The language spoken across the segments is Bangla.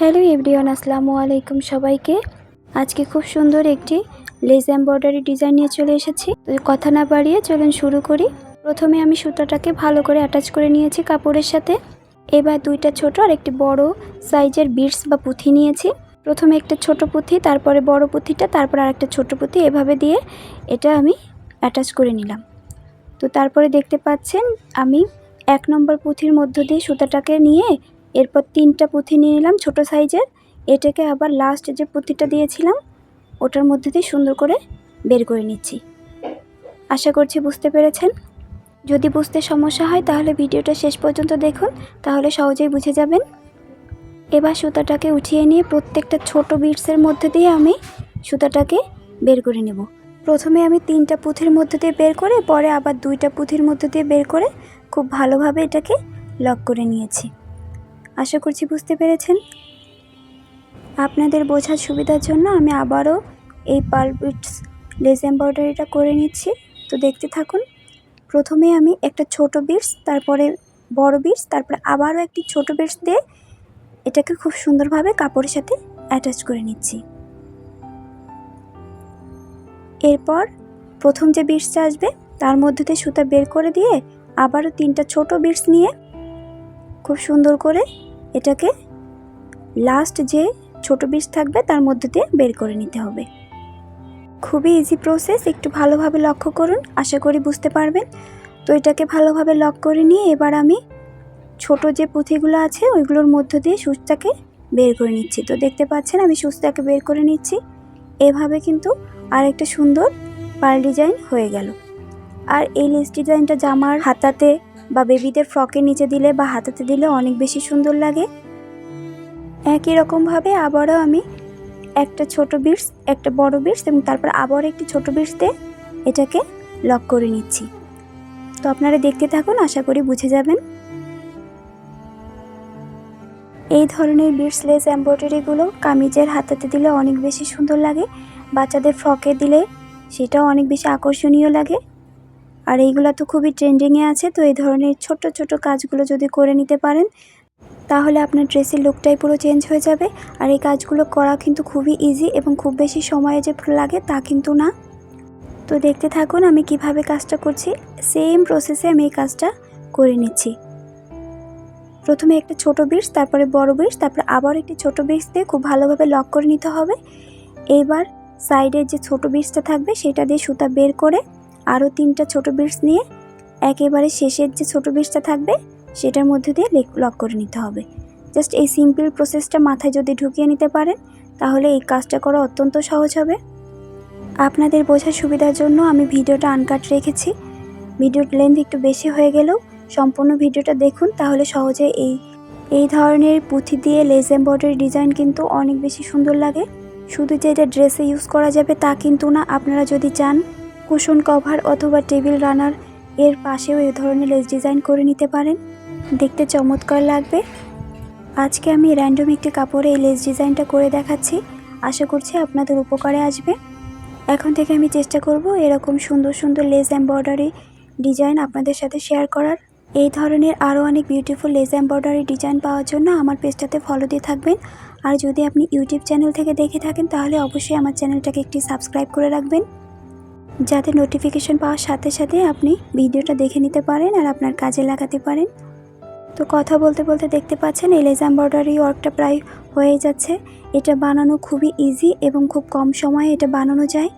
হ্যালো এভরিওয়ান, আসসালামু আলাইকুম সবাইকে। আজকে খুব সুন্দর একটি লেস এমব্রয়ডারি ডিজাইন নিয়ে চলে এসেছি। কথা না বাড়িয়ে চলুন শুরু করি। প্রথমে আমি সুতাটাকে ভালো করে অ্যাটাচ করে নিয়েছি কাপড়ের সাথে। এবার দুইটা ছোট আর একটি বড় সাইজের বিটস বা পুঁথি নিয়েছি। প্রথমে একটা ছোট পুঁথি, তারপরে বড় পুঁথিটা, তারপর আর একটা ছোট পুঁথি এভাবে দিয়ে এটা আমি অ্যাটাচ করে নিলাম। তো তারপরে দেখতে পাচ্ছেন, আমি এক নম্বর পুঁথির মধ্য দিয়ে সুতাটাকে নিয়ে এরপর তিনটা পুঁথি নিয়ে নিলাম ছোটো সাইজের। এটাকে আবার লাস্ট যে পুঁথিটা দিয়েছিলাম, ওটার মধ্যে দিয়ে সুন্দর করে বের করে নিচ্ছি। আশা করছি বুঝতে পেরেছেন? যদি বুঝতে সমস্যা হয় তাহলে ভিডিওটা শেষ পর্যন্ত দেখুন, তাহলে সহজেই বুঝে যাবেন। এবার সুতাটাকে উঠিয়ে নিয়ে প্রত্যেকটা ছোট বিটসের মধ্যে দিয়ে আমি সুতাটাকে বের করে নেব। প্রথমে আমি তিনটা পুঁথির মধ্যে দিয়ে বের করে, পরে আবার দুইটা পুঁথির মধ্যে দিয়ে বের করে খুব ভালোভাবে এটাকে লক করে নিয়েছি। আশা করছি বুঝতে পেরেছেন? আপনাদের বোঝার সুবিধার জন্য আমি আবারও এই পালবিটস লেস এমব্রয়ডারিটা করে নিচ্ছি। তো দেখতে থাকুন, প্রথমে আমি একটা ছোট বিটস, তারপরে বড় বিটস, তারপরে আবারও একটি ছোট বিটস দিয়ে এটাকে খুব সুন্দরভাবে কাপড়ের সাথে অ্যাটাচ করে নিচ্ছি। এরপর প্রথম যে বিটসটা আসবে, তার মধ্যে দিয়ে সুতা বের করে দিয়ে আবারও তিনটা ছোট বিটস নিয়ে খুব সুন্দর করে এটাকে লাস্ট যে ছোট বিষ থাকবে তার মধ্যে দিয়ে বের করে নিতে হবে। খুবই ইজি প্রসেস একটু ভালোভাবে লক্ষ্য করুন, আশা করি বুঝতে পারবেন। তো এটাকে ভালোভাবে লক করে নিয়ে এবার আমি ছোট যে পুঁথিগুলো আছে, ওইগুলোর মধ্য দিয়ে সুচটাকে বের করে নিচ্ছি। তো দেখতে পাচ্ছেন, আমি সুচটাকে বের করে নিচ্ছি। এভাবে কিন্তু আরেকটা সুন্দর পাল ডিজাইন হয়ে গেল। আর এই লেস ডিজাইনটা জামার হাতাতে বা বেবিদের ফ্রকের নিচে দিলে বা হাতাতে দিলে অনেক বেশি সুন্দর লাগে। একই রকমভাবে আবারও আমি একটা ছোট বিটস একটা বড় বিটস এবং তারপর আবার একটি ছোট বিটস দিয়ে এটাকে লক করে নিচ্ছি। তো আপনারা দেখতে থাকুন, আশা করি বুঝে যাবেন। এই ধরনের বিটস লেস এমব্রয়ডারিগুলো কামিজের হাতাতে দিলে অনেক বেশি সুন্দর লাগে। বাচ্চাদের ফ্রকে দিলে সেটাও অনেক বেশি আকর্ষণীয় লাগে। আর এইগুলো তো খুবই ট্রেন্ডিংয়ে আছে, তো এই ধরনের ছোট ছোট কাজগুলো যদি করে নিতে পারেন, তাহলে আপনার ড্রেসের লুকটাই পুরো চেঞ্জ হয়ে যাবে। আর এই কাজগুলো করা কিন্তু খুবই ইজি এবং খুব বেশি সময়ে যে লাগে তা কিন্তু না। তো দেখতে থাকুন আমি কীভাবে কাজটা করছি। সেম প্রসেসে আমি এই কাজটা করে নিচ্ছি। প্রথমে একটা ছোট বিটস তারপরে বড় বিটস তারপরে আবার একটি ছোট বিটস দিয়ে খুব ভালোভাবে লক করে নিতে হবে। এইবার সাইডের যে ছোট বিটসটা থাকবে, সেটা দিয়ে সুতা বের করে আরও তিনটা ছোট বিটস নিয়ে একেবারে শেষের যে ছোট বিটসটা থাকবে, সেটার মধ্যে দিয়ে লক করে নিতে হবে। জাস্ট এই সিম্পল প্রসেসটা মাথায় যদি ঢুকিয়ে নিতে পারেন, তাহলে এই কাজটা করা অত্যন্ত সহজ হবে। আপনাদের বোঝার সুবিধার জন্য আমি ভিডিওটা আনকাট রেখেছি। ভিডিওর লেন্থ একটু বেশি হয়ে গেলেও সম্পূর্ণ ভিডিওটা দেখুন, তাহলে সহজে এই এই ধরনের পুঁথি দিয়ে লেস এম্ব্রয়ডারি ডিজাইন কিন্তু অনেক বেশি সুন্দর লাগে। শুধু যে এটা ড্রেসে ইউজ করা যাবে তা কিন্তু না, আপনারা যদি চান কুশন কভার অথবা টেবিল রানার এর পাশেও এই ধরনের লেস ডিজাইন করে নিতে পারেন। দেখতে চমৎকার লাগবে। আজকে আমি র্যান্ডম একটি কাপড়ে এই লেস ডিজাইনটা করে দেখাচ্ছি। আশা করছি আপনাদের উপকারে আসবে। এখন থেকে আমি চেষ্টা করব এরকম সুন্দর সুন্দর লেস এমব্রয়ডারি ডিজাইন আপনাদের সাথে শেয়ার করার। এই ধরনের আরও অনেক বিউটিফুল লেস এমব্রয়ডারি ডিজাইন পাওয়ার জন্য আমার পেজটাতে ফলো দিয়ে থাকবেন। আর যদি আপনি ইউটিউব চ্যানেল থেকে দেখে থাকেন তাহলে অবশ্যই আমার চ্যানেলটাকে একটি সাবস্ক্রাইব করে রাখবেন। যাতে নোটিফিকেশন পাওয়ার সাথে সাথে আপনি ভিডিওটা দেখে নিতে পারেন আর আপনার কাজে লাগাতে পারেন। তো কথা বলতে বলতে দেখতে পাচ্ছেন, এই এমব্রয়ডারি ওয়ার্কটা প্রায় হয়ে যাচ্ছে। এটা বানানো খুবই ইজি এবং খুব কম সময়ে এটা বানানো যায়।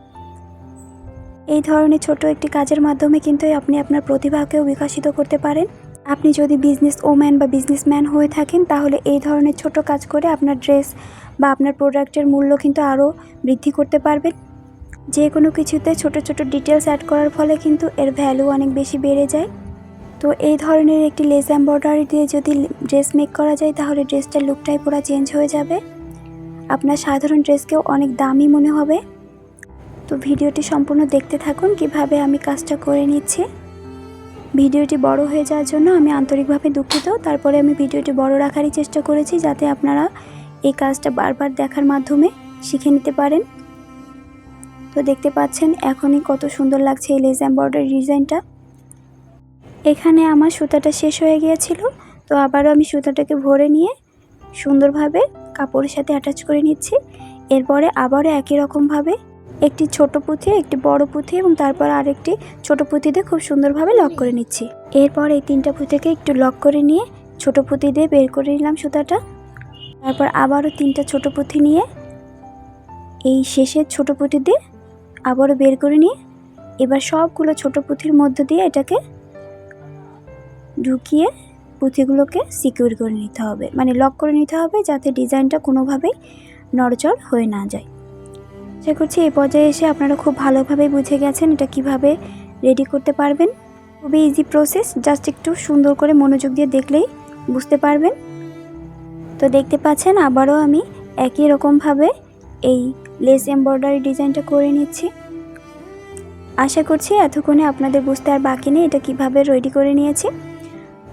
এই ধরনের ছোট একটি কাজের মাধ্যমে কিন্তু আপনি আপনার প্রতিভাকেও বিকশিত করতে পারেন। আপনি যদি বিজনেস ওম্যান বা বিজনেসম্যান হয়ে থাকেন, তাহলে এই ধরনের ছোট কাজ করে আপনার ড্রেস বা আপনার প্রোডাক্টের মূল্য কিন্তু আরও বৃদ্ধি করতে পারবেন। যে কোনো কিছুতে ছোট ছোট ডিটেলস অ্যাড করার ফলে কিন্তু এর ভ্যালু অনেক বেশি বেড়ে যায়। তো এই ধরনের একটি লেস এম্ব্রয়ডারি দিয়ে যদি ড্রেস মেক করা যায়, তাহলে ড্রেসটার লুকটাই পুরো চেঞ্জ হয়ে যাবে। আপনার সাধারণ ড্রেসকেও অনেক দামি মনে হবে। তো ভিডিওটি সম্পূর্ণ দেখতে থাকুন, কীভাবে আমি কাজটা করে নিচ্ছি। ভিডিওটি বড় হয়ে যাওয়ার জন্য আমি আন্তরিকভাবে দুঃখিত। তারপরে আমি ভিডিওটি বড় রাখারই চেষ্টা করেছি, যাতে আপনারা এই কাজটা বারবার দেখার মাধ্যমে শিখে নিতে পারেন। তো দেখতে পাচ্ছেন এখনই কত সুন্দর লাগছে এই লেস এম্ব্রয়ডারি ডিজাইনটা। এখানে আমার সুতাটা শেষ হয়ে গিয়েছিল, তো আবারও আমি সুতাটাকে ভরে নিয়ে সুন্দরভাবে কাপড়ের সাথে অ্যাটাচ করে নিচ্ছি। এরপরে আবারও একই রকমভাবে একটি ছোট পুঁথি, একটি বড় পুঁথি এবং তারপর আরেকটি ছোট দিয়ে খুব সুন্দরভাবে লক করে নিচ্ছি। এরপর এই তিনটা পুঁথিকে একটু লক করে নিয়ে ছোট পুঁথি দিয়ে বের করে নিলাম সুতাটা। তারপর আবারও তিনটা ছোট পুঁথি নিয়ে এই শেষের ছোট পুঁথি দিয়ে আবারও বের করে নিয়ে এবার সবগুলো ছোট পুঁথির মধ্য দিয়ে এটাকে ঢুকিয়ে পুঁথিগুলোকে সিকিউর করে নিতে হবে। মানে লক করে নিতে হবে যাতে ডিজাইনটা কোনোভাবেই নড়চড় হয়ে না যায়। আশা করছি এই পর্যায়ে এসে আপনারা খুব ভালোভাবে বুঝে গেছেন এটা কীভাবে রেডি করতে পারবেন। খুবই ইজি প্রসেস জাস্ট একটু সুন্দর করে মনোযোগ দিয়ে দেখলেই বুঝতে পারবেন। তো দেখতে পাচ্ছেন আবারও আমি একই রকমভাবে এই লেস এমব্রয়ডারি ডিজাইনটা করে নিচ্ছি। আশা করছি এতক্ষণে আপনাদের বুঝতে আর বাকি নেই এটা কীভাবে রেডি করে নিয়েছি।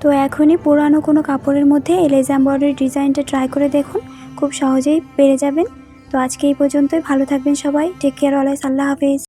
তো এখনই পুরানো কোনো কাপড়ের মধ্যে এই লেস এমব্রয়ডারি ডিজাইনটা ট্রাই করে দেখুন, খুব সহজেই পেরে যাবেন। তো আজকে এই পর্যন্তই, ভালো থাকবেন সবাই টেক কেয়ার অলওয়েজ আল্লাহ হাফেজ।